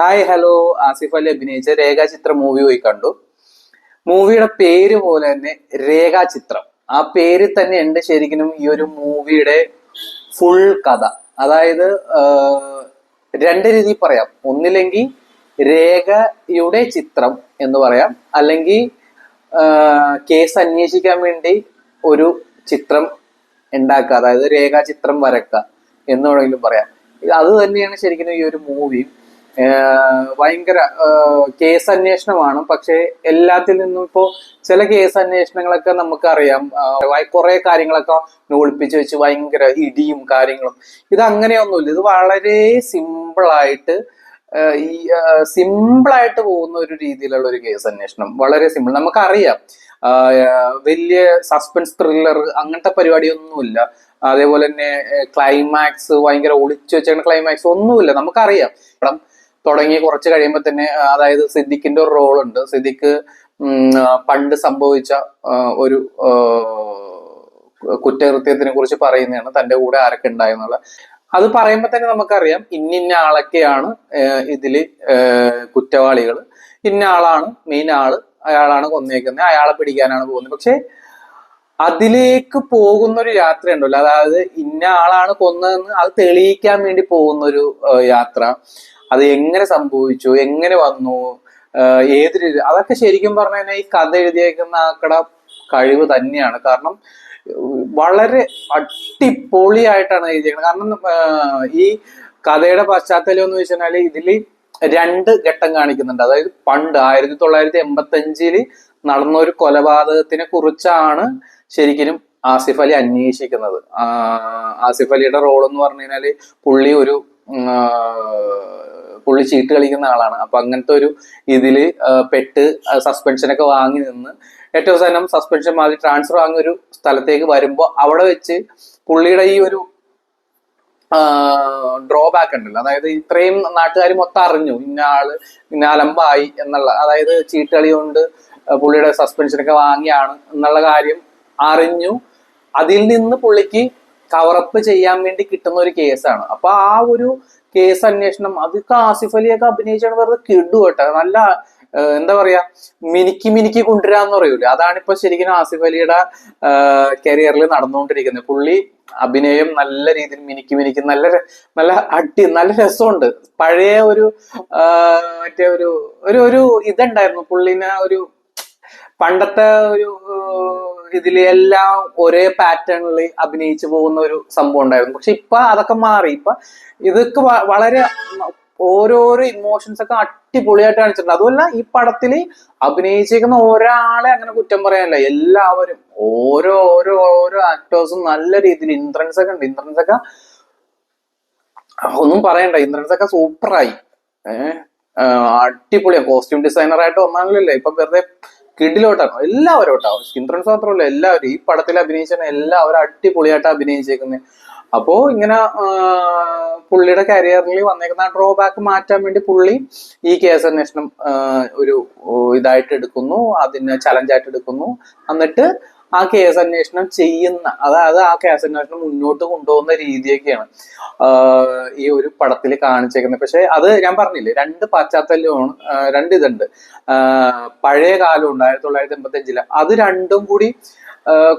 Hi hello Asif Ali അഭിനയിച്ച രേഖാചിത്രം movie പോയി കണ്ടു. മൂവിയുടെ പേര് പോലെ തന്നെ രേഖാചിത്രം. ആ പേര് തന്നെ ഉണ്ട് ശരിക്കും ഈ ഒരു മൂവിയുടെ ഫുൾ കഥ. അതായത് രണ്ട് രീതിയിൽ പറയാം. ഒന്നില്ലെങ്കിൽ രേഖയുടെ ചിത്രം എന്ന് പറയാം. അല്ലെങ്കിൽ കേസ് അന്വേഷിക്കാൻ വേണ്ടി ഒരു ചിത്രം ഉണ്ടാക്കുക. അതായത് രേഖാചിത്രം വരക്കുക എന്ന് വേണമെങ്കിലും പറയാം. അത് തന്നെയാണ് ശരിക്കും ഈ ഒരു മൂവി ഭയങ്കര കേസ് അന്വേഷണമാണ് പക്ഷെ എല്ലാത്തിൽ നിന്നും ഇപ്പോ ചില കേസ് അന്വേഷണങ്ങളൊക്കെ നമുക്കറിയാം കുറെ കാര്യങ്ങളൊക്കെ ഒളിപ്പിച്ച് വെച്ച് ഭയങ്കര ഇടിയും കാര്യങ്ങളും. ഇത് അങ്ങനെയൊന്നുമില്ല ഇത് വളരെ സിമ്പിളായിട്ട് ഈ സിമ്പിളായിട്ട് പോകുന്ന ഒരു രീതിയിലുള്ള ഒരു കേസ് അന്വേഷണം വളരെ സിമ്പിൾ. നമുക്കറിയാം. വലിയ സസ്പെൻസ് ത്രില്ലർ അങ്ങനത്തെ പരിപാടിയൊന്നുമില്ല. അതേപോലെ തന്നെ ക്ലൈമാക്സ് ഭയങ്കര ഒളിച്ചു വെച്ചാണ് ക്ലൈമാക്സ് ഒന്നുമില്ല. നമുക്കറിയാം. തുടങ്ങി കുറച്ച് കഴിയുമ്പോൾ തന്നെ അതായത് സിദ്ദിഖിന്റെ ഒരു റോൾ ഉണ്ട്. സിദ്ദിഖ് പണ്ട് സംഭവിച്ച ഒരു കുറ്റകൃത്യത്തിനെ കുറിച്ച് പറയുന്നതാണ് തന്റെ കൂടെ ആരൊക്കെ ഉണ്ടായെന്നുള്ള. അത് പറയുമ്പോൾ തന്നെ നമുക്കറിയാം ഇന്നിന്ന ആളൊക്കെയാണ് ഇതിൽ കുറ്റവാളികൾ ഇന്ന ആളാണ് മെയിൻ ആൾ അയാളാണ് കൊന്നേക്കുന്നത്. അയാളെ പിടിക്കാനാണ് പോകുന്നത്. പക്ഷെ അതിലേക്ക് പോകുന്ന ഒരു യാത്ര ഉണ്ടല്ലോ അതായത് ഇന്ന ആളാണ് കൊന്നതെന്ന് അത് തെളിയിക്കാൻ വേണ്ടി പോകുന്ന ഒരു യാത്ര. അത് എങ്ങനെ സംഭവിച്ചു എങ്ങനെ വന്നു ഏത് രീതി അതൊക്കെ ശരിക്കും പറഞ്ഞു കഴിഞ്ഞാൽ ഈ കഥ എഴുതിയേക്കുന്ന ആക്കട കഴിവ് തന്നെയാണ്. കാരണം വളരെ അടിപൊളിയായിട്ടാണ് എഴുതിയേക്കുന്നത് കാരണം ഈ കഥയുടെ പശ്ചാത്തലം എന്ന് വെച്ച് ഇതിൽ രണ്ട് ഘട്ടം കാണിക്കുന്നുണ്ട്. അതായത് പണ്ട് ആയിരത്തി തൊള്ളായിരത്തി എൺപത്തി അഞ്ചിൽ നടന്ന ഒരു കൊലപാതകത്തിനെ കുറിച്ചാണ് ശരിക്കും ആസിഫ് അലി അന്വേഷിക്കുന്നത്. ആസിഫ് അലിയുടെ റോൾ എന്ന് പറഞ്ഞു കഴിഞ്ഞാൽ പുള്ളി ഒരു പുള്ളി ചീട്ട് കളിക്കുന്ന ആളാണ്. അപ്പൊ അങ്ങനത്തെ ഒരു ഇതിൽ ആ, പെട്ട് സസ്പെൻഷനൊക്കെ വാങ്ങി നിന്ന് ഏറ്റവും അവസാനം സസ്പെൻഷൻ മാറി ട്രാൻസ്ഫർ വാങ്ങിയ ഒരു സ്ഥലത്തേക്ക് വരുമ്പോൾ അവിടെ വെച്ച് പുള്ളിയുടെ ഈ ഒരു ഡ്രോ ബാക്ക് ഉണ്ടല്ലോ. അതായത് ഇത്രയും നാട്ടുകാർ മൊത്തം അറിഞ്ഞു ഇന്ന ആൾ ഇന്ന അലമ്പായി എന്നുള്ള അതായത് ചീട്ടുകളി കൊണ്ട് പുള്ളിയുടെ സസ്പെൻഷനൊക്കെ വാങ്ങിയാണ് എന്നുള്ള കാര്യം അറിഞ്ഞു. അതിൽ നിന്ന് പുള്ളിക്ക് കവറപ്പ് ചെയ്യാൻ വേണ്ടി കിട്ടുന്ന ഒരു കേസാണ് അപ്പൊ ആ ഒരു കേസ് അന്വേഷണം. അതൊക്കെ ആസിഫ് അലിയൊക്കെ അഭിനയിച്ചാണ് വെറുതെ കിടു കേട്ടോ. നല്ല എന്താ പറയാ മിനുക്കി മിനുക്കി കൊണ്ടുവരാന്ന് പറയൂലേ. അതാണ് ഇപ്പൊ ശരിക്കും ആസിഫ് അലിയുടെ കരിയറിൽ നടന്നുകൊണ്ടിരിക്കുന്നത്. പുള്ളി അഭിനയം നല്ല രീതിയിൽ മിനുക്കി മിനുക്കി നല്ല നല്ല അടി നല്ല രസമുണ്ട്. പഴയ ഒരു മറ്റേ ഒരു ഒരു ഒരു ഇതുണ്ടായിരുന്നു. പുള്ളിനെ ഒരു പണ്ടത്തെ ഒരു ഏഹ്, ഇതിൽ എല്ലാം ഒരേ പാറ്റേണിൽ അഭിനയിച്ചു പോകുന്ന ഒരു സംഭവം ഉണ്ടായിരുന്നു. പക്ഷെ ഇപ്പൊ അതൊക്കെ മാറി. ഇപ്പൊ ഇതൊക്കെ വളരെ ഓരോരോ ഇമോഷൻസ് ഒക്കെ അടിപൊളിയായിട്ട് കാണിച്ചിട്ടുണ്ട്. അതുമല്ല ഈ പടത്തിൽ അഭിനയിച്ചിരിക്കുന്ന ഒരാളെ അങ്ങനെ കുറ്റം പറയാനില്ല. എല്ലാവരും ഓരോ ഓരോ ഓരോ ആക്ടേഴ്സും നല്ല രീതിയിൽ ഇന്ദ്രൻസ് ഒക്കെ ഉണ്ട്. ഇന്ദ്രൻസ് ഒക്കെ ഒന്നും പറയണ്ട. ഇന്ദ്രൻസ് ഒക്കെ സൂപ്പറായി ഏഹ് അടിപൊളിയാണ് കോസ്റ്റ്യൂം ഡിസൈനർ ആയിട്ട് ഒന്നാണല്ലോ ഇപ്പൊ വെറുതെ കിഡിലോട്ടാണ് എല്ലാവരും കേട്ടോ ഇന്ദ്രൻസ് മാത്രമല്ല എല്ലാവരും. ഈ പടത്തിൽ അഭിനയിച്ചാണ് എല്ലാവരും അടിപൊളിയായിട്ട് അഭിനയിച്ചേക്കുന്നത് അപ്പോ ഇങ്ങനെ പുള്ളിയുടെ കരിയറിൽ വന്നേക്കുന്ന ഡ്രോ ബാക്ക് മാറ്റാൻ വേണ്ടി പുള്ളി ഈ കേസ് അന്വേഷണം ഒരു ഇതായിട്ട് എടുക്കുന്നു. അതിനെ ചലഞ്ചായിട്ട് എടുക്കുന്നു. എന്നിട്ട് ആ കേസ് അന്വേഷണം ചെയ്യുന്ന അതായത് ആ കേസ് അന്വേഷണം മുന്നോട്ട് കൊണ്ടുപോകുന്ന രീതിയൊക്കെയാണ് ഈ ഒരു പടത്തിൽ കാണിച്ചേക്കുന്നത്. പക്ഷെ അത് ഞാൻ പറഞ്ഞില്ലേ രണ്ട് പാശ്ചാത്തല്യമാണ് രണ്ട് ഇതുണ്ട്. പഴയ കാലമുണ്ട് ആയിരത്തി തൊള്ളായിരത്തി എൺപത്തി അത് രണ്ടും കൂടി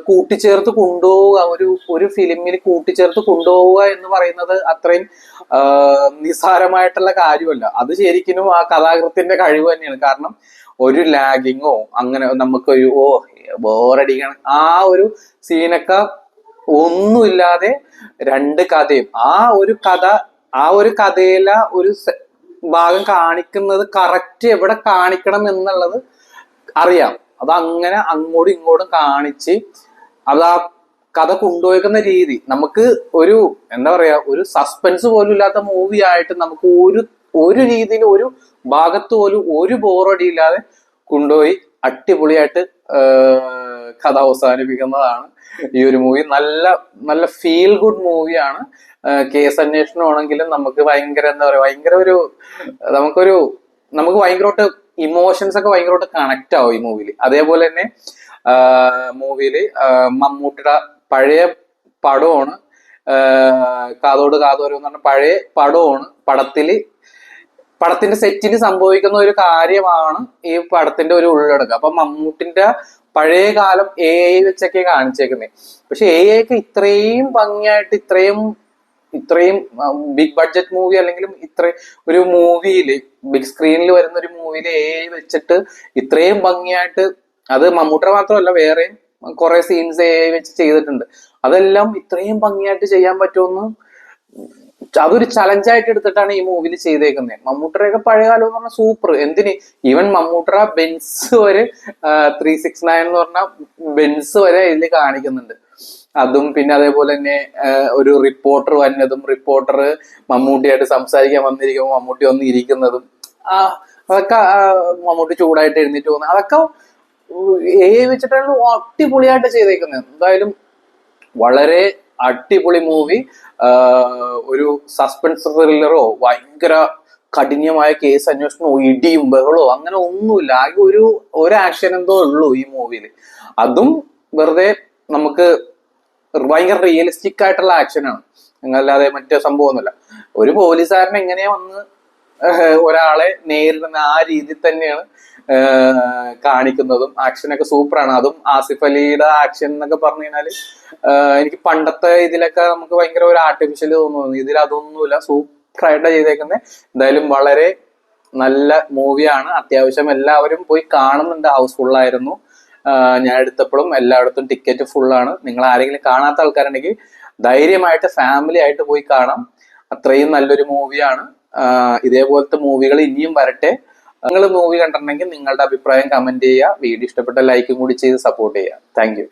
കൂട്ടിച്ചേർത്ത് കൊണ്ടുപോവുക ഒരു ഒരു ഫിലിമിൽ കൂട്ടിച്ചേർത്ത് കൊണ്ടുപോവുക എന്ന് പറയുന്നത് അത്രയും നിസ്സാരമായിട്ടുള്ള കാര്യമല്ല. അത് ശരിക്കും ആ കഥാകൃത്തിന്റെ കഴിവ് തന്നെയാണ്. കാരണം ഒരു ലാഗിങ്ങോ അങ്ങനെ നമുക്കൊരു ഓ ബോറടിക്കണം ആ ഒരു സീനൊക്കെ ഒന്നുമില്ലാതെ രണ്ട് കഥയും. ആ ഒരു കഥ ആ ഒരു കഥയിലെ ഒരു ഭാഗം കാണിക്കുന്നത് കറക്റ്റ് എവിടെ കാണിക്കണം എന്നുള്ളത് അറിയാം. അത് അങ്ങനെ അങ്ങോട്ടും ഇങ്ങോട്ടും കാണിച്ച് അത് ആ കഥ കൊണ്ടുപോയിക്കുന്ന രീതി. നമുക്ക് ഒരു എന്താ പറയാ ഒരു സസ്പെൻസ് പോലും ഇല്ലാത്ത മൂവി ആയിട്ട് നമുക്ക് ഒരു ഒരു രീതിയിൽ ഒരു ഭാഗത്ത് പോലും ഒരു ബോറടി ഇല്ലാതെ കൊണ്ടുപോയി അടിപൊളിയായിട്ട് കഥ അവസാനിപ്പിക്കുന്നതാണ് ഈ ഒരു മൂവി നല്ല നല്ല ഫീൽ ഗുഡ് മൂവിയാണ് കേസ് അന്വേഷണമാണെങ്കിലും നമുക്ക് ഭയങ്കര എന്താ പറയാ ഭയങ്കര ഒരു നമുക്കൊരു നമുക്ക് ഭയങ്കരമായിട്ട് ഇമോഷൻസ് ഒക്കെ ഭയങ്കരമായിട്ട് കണക്ട് ആവും ഈ മൂവിയിൽ അതേപോലെ തന്നെ മൂവിയിൽ മമ്മൂട്ടിയുടെ പഴയ പടമാണ് കാതോട് കാതോരം എന്ന് പറഞ്ഞ പഴയ പടമാണ് പടത്തിൽ പടത്തിന്റെ സെറ്റിൽ സംഭവിക്കുന്ന ഒരു കാര്യമാണ് ഈ പടത്തിന്റെ ഒരു ഉള്ളടക്കം. അപ്പൊ മമ്മൂട്ടിന്റെ പഴയ കാലം എ ഐ വെച്ചൊക്കെ കാണിച്ചേക്കുന്നത് പക്ഷെ എ ഐ ഒക്കെ ഇത്രയും ഭംഗിയായിട്ട് ഇത്രയും ഇത്രയും ബിഗ് ബഡ്ജറ്റ് മൂവി അല്ലെങ്കിൽ ഇത്ര ഒരു മൂവിയിൽ ബിഗ് സ്ക്രീനിൽ വരുന്ന ഒരു മൂവിയിൽ എ ഐ വെച്ചിട്ട് ഇത്രയും ഭംഗിയായിട്ട് അത് മമ്മൂട്ടിനെ മാത്രമല്ല വേറെയും കുറെ സീൻസ് എ ഐ വെച്ച് ചെയ്തിട്ടുണ്ട്. അതെല്ലാം ഇത്രയും ഭംഗിയായിട്ട് ചെയ്യാൻ പറ്റുമെന്ന് അതൊരു ചലഞ്ചായിട്ട് എടുത്തിട്ടാണ് ഈ മൂവിയിൽ ചെയ്തേക്കുന്നത് മമ്മൂട്ടറയൊക്കെ പഴയ കാലം എന്ന് പറഞ്ഞാൽ സൂപ്പർ എന്തിന്? ഈവൻ മമ്മൂട്ടറ ബെൻസ് വരെ ത്രീ സിക്സ് നയൻ എന്ന് പറഞ്ഞ ബെൻസ് വരെ ഇതിൽ കാണിക്കുന്നുണ്ട്. അതും പിന്നെ അതേപോലെ തന്നെ ഒരു റിപ്പോർട്ടർ വന്നതും റിപ്പോർട്ടർ മമ്മൂട്ടിയായിട്ട് സംസാരിക്കാൻ വന്നിരിക്കുമ്പോൾ മമ്മൂട്ടി വന്ന് ഇരിക്കുന്നതും അതൊക്കെ മമ്മൂട്ടി ചൂടായിട്ട് എഴുന്നേറ്റ് പോകുന്നത് അതൊക്കെ എ വെച്ചിട്ടാണ് അടിപൊളിയായിട്ട് ചെയ്തേക്കുന്നത് എന്തായാലും വളരെ അടിപൊളി മൂവി ഒരു സസ്പെൻസ് ത്രില്ലറോ ഭയങ്കര കഠിനമായ കേസ് അന്വേഷണമോ ഇടിയും ബഹളോ അങ്ങനെ ഒന്നുമില്ല. ആകെ ഒരു ഒരു ആക്ഷൻ എന്തോ ഉള്ളൂ ഈ മൂവിയിൽ അതും വെറുതെ നമുക്ക് ഭയങ്കര റിയലിസ്റ്റിക് ആയിട്ടുള്ള ആക്ഷനാണ് അല്ലാതെ മറ്റേ സംഭവമൊന്നുമില്ല. ഒരു പോലീസുകാരൻ എങ്ങനെയാ വന്ന് ഒരാളെ നേരിടുന്ന ആ രീതി തന്നെയാണ് കാണിക്കുന്നതും. ആക്ഷനൊക്കെ സൂപ്പറാണ് അതും ആസിഫ് അലിയുടെ ആക്ഷൻ എന്നൊക്കെ പറഞ്ഞു കഴിഞ്ഞാൽ എനിക്ക് പണ്ടത്തെ ഇതിലൊക്കെ നമുക്ക് ഭയങ്കര ഒരു ആർട്ടിഫിഷ്യൽ തോന്നുന്നു. ഇതിൽ അതൊന്നുമില്ല. സൂപ്പറായിട്ട് ചെയ്തേക്കുന്നത് എന്തായാലും വളരെ നല്ല മൂവിയാണ് അത്യാവശ്യം എല്ലാവരും പോയി കാണുന്നുണ്ട്. ഹൗസ്ഫുൾ ആയിരുന്നു. ഞാൻ എടുത്തപ്പോഴും എല്ലായിടത്തും ടിക്കറ്റ് ഫുള്ളാണ് നിങ്ങൾ ആരെങ്കിലും കാണാത്ത ആൾക്കാരുണ്ടെങ്കിൽ ധൈര്യമായിട്ട് ഫാമിലി ആയിട്ട് പോയി കാണാം. അത്രയും നല്ലൊരു മൂവിയാണ് ഇതേപോലത്തെ മൂവികൾ ഇനിയും വരട്ടെ. നിങ്ങൾ മൂവി കണ്ടിട്ടുണ്ടെങ്കിൽ നിങ്ങളുടെ അഭിപ്രായം കമന്റ് ചെയ്യുക. വീഡിയോ ഇഷ്ടപ്പെട്ട ലൈക്കും കൂടി ചെയ്ത് സപ്പോർട്ട് ചെയ്യുക. താങ്ക്